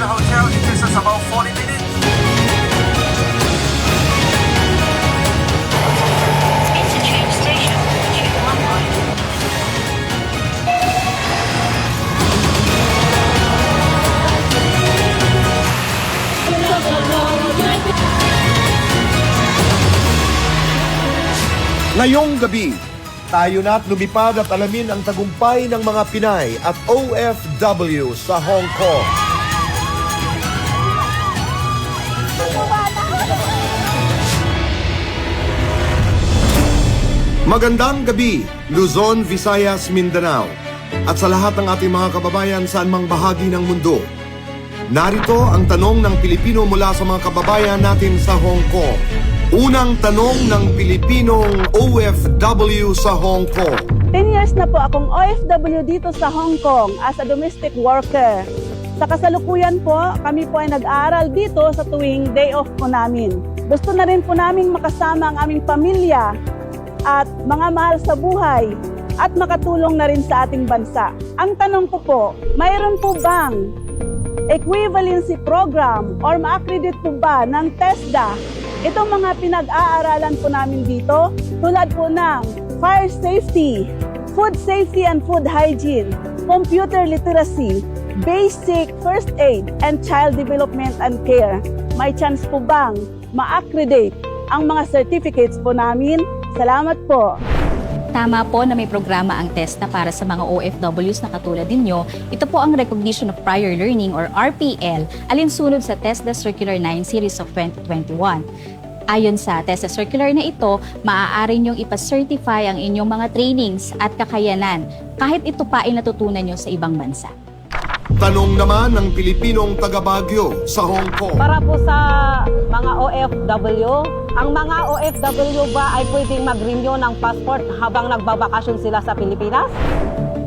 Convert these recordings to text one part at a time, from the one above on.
the hotel. It takes us about 40 minutes. Interchange station, Tube 1 Ngayong gabi, tayo na at lumipad at alamin ang tagumpay ng mga Pinay at OFW sa Hong Kong. Magandang gabi, Luzon, Visayas, Mindanao at sa lahat ng ating mga kababayan saan mang bahagi ng mundo. Narito ang tanong ng Pilipino mula sa mga kababayan natin sa Hong Kong. Unang tanong ng Pilipinong OFW sa Hong Kong. 10 years na po akong OFW dito sa Hong Kong as a domestic worker. Sa kasalukuyan po, kami po ay nag-aaral dito sa tuwing day off po namin. Gusto na rin po namin makasama ang aming pamilya at mga mahal sa buhay at makatulong na rin sa ating bansa. Ang tanong ko po, mayroon po bang equivalency program or ma-accredit po ba ng TESDA itong mga pinag-aaralan po namin dito tulad po ng fire safety, food safety and food hygiene, computer literacy, basic first aid, and child development and care. May chance po bang ma-accredit ang mga certificates po namin? Salamat po. Tama po na may programa ang TESTA para sa mga OFWs na katulad ninyo. Ito po ang Recognition of Prior Learning or RPL alinsunod sa TESDA Circular 9 Series of 2021. Ayon sa TESDA Circular na ito, maaari niyong ipacertify ang inyong mga trainings at kakayanan kahit ito pa ay natutunan nyo sa ibang bansa. Tanong naman ng Pilipinong taga Baguio sa Hong Kong. Para po sa mga OFW, ang mga OFW ba ay pwedeng mag-renew ng passport habang nagbabakasyon sila sa Pilipinas?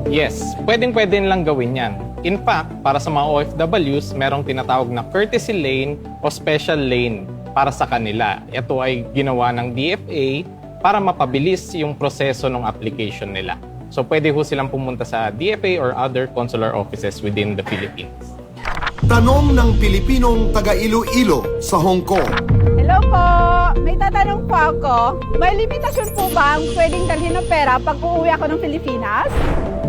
Yes, pwedeng-pwede lang gawin yan. In fact, para sa mga OFWs, merong tinatawag na courtesy lane o special lane para sa kanila. Ito ay ginawa ng DFA para mapabilis yung proseso ng application nila. So pwede ho silang pumunta sa DFA or other consular offices within the Philippines. Tanong ng Pilipinong taga Iloilo sa Hong Kong. Hello po! May tatanong po ako. May limitasyon po ba ang pwedeng dalhin ng pera pag uuwi ako ng Pilipinas?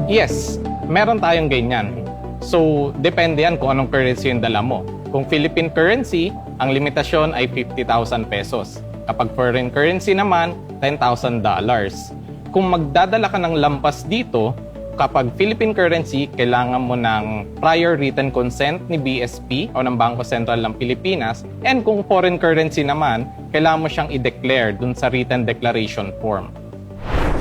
Yes, meron tayong ganyan. So, depende yan kung anong currency yung dala mo. Kung Philippine currency, ang limitasyon ay 50,000 pesos. Kapag foreign currency naman, $10,000. Kung magdadala ka ng lampas dito, kapag Philippine currency, kailangan mo ng prior written consent ni BSP o ng Bangko Sentral ng Pilipinas. And kung foreign currency naman, kailangan mo siyang i-declare dun sa written declaration form.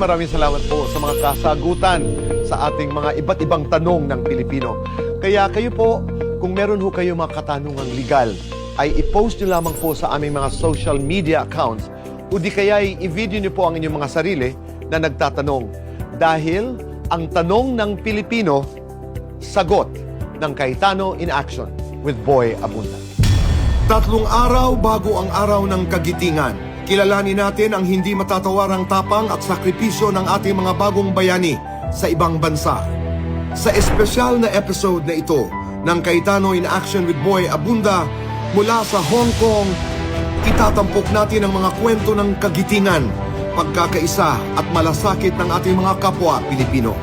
Maraming salamat po sa mga kasagutan sa ating mga iba't ibang tanong ng Pilipino. Kaya kayo po, kung meron ho kayo mga katanungang legal, ay i-post nyo lamang po sa aming mga social media accounts o di kaya i-video nyo po ang inyong mga sarili na nagtatanong. Dahil ang tanong ng Pilipino, sagot ng Kaitano in Action with Boy Abunda. Tatlong araw bago ang araw ng kagitingan, kilalanin natin ang hindi matatawarang tapang at sakripisyo ng ating mga bagong bayani sa ibang bansa. Sa espesyal na episode na ito ng Kaitano in Action with Boy Abunda mula sa Hong Kong, itatampok natin ang mga kwento ng kagitingan, pagkakaisa at malasakit ng ating mga kapwa Pilipino.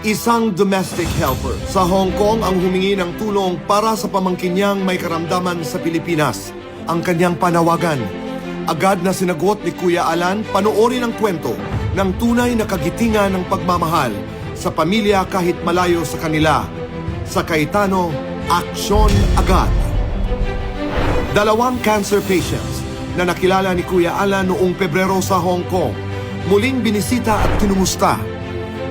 Isang domestic helper sa Hong Kong ang humingi ng tulong para sa pamangkin niyang may karamdaman sa Pilipinas. Ang kanyang panawagan. Agad na sinagot ni Kuya Alan panoorin ang kwento ng tunay na kagitingan ng pagmamahal sa pamilya kahit malayo sa kanila. Sa Kaitano, aksyon agad. Dalawang cancer patients na nakilala ni Kuya Alan noong Pebrero sa Hong Kong muling binisita at kinumusta.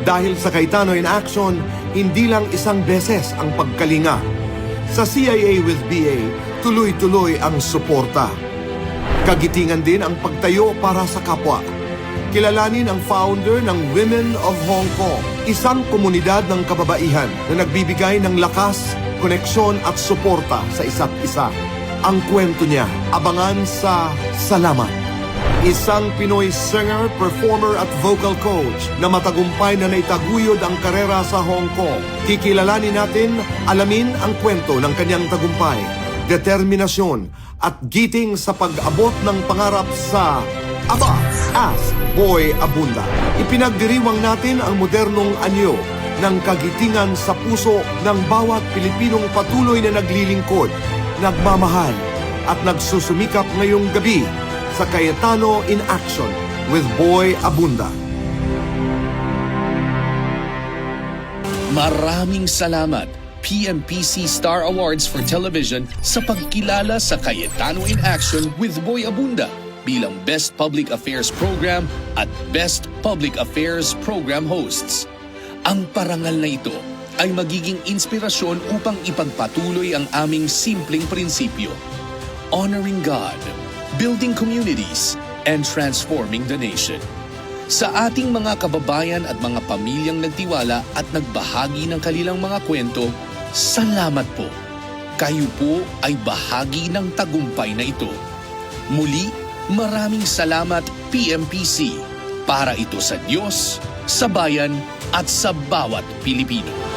Dahil sa Kaitano in Action, hindi lang isang beses ang pagkalinga. Sa CIA with BA, tuloy-tuloy ang suporta. Kagitingan din ang pagtayo para sa kapwa. Kilalanin ang founder ng Women of Hong Kong, isang komunidad ng kababaihan na nagbibigay ng lakas, koneksyon at suporta sa isa't isa. Ang kwento niya, abangan sa Salamat. Isang Pinoy singer, performer at vocal coach na matagumpay na naitaguyod ang karera sa Hong Kong. Kikilalanin natin, alamin ang kwento ng kanyang tagumpay, determinasyon at giting sa pag-abot ng pangarap sa Aba, Ask Boy Abunda. Ipinagdiriwang natin ang modernong anyo ng kagitingan sa puso ng bawat Pilipinong patuloy na naglilingkod, nagmamahal, at nagsusumikap ngayong gabi sa Cayetano in Action with Boy Abunda. Maraming salamat PMPC Star Awards for Television sa pagkilala sa Cayetano in Action with Boy Abunda bilang Best Public Affairs Program at Best Public Affairs Program Hosts. Ang parangal na ito ay magiging inspirasyon upang ipagpatuloy ang aming simpleng prinsipyo. Honoring God, building communities, and transforming the nation. Sa ating mga kababayan at mga pamilyang nagtiwala at nagbahagi ng kanilang mga kwento, salamat po. Kayo po ay bahagi ng tagumpay na ito. Muli, maraming salamat PMPC para ito sa Diyos, sa bayan at sa bawat Pilipino.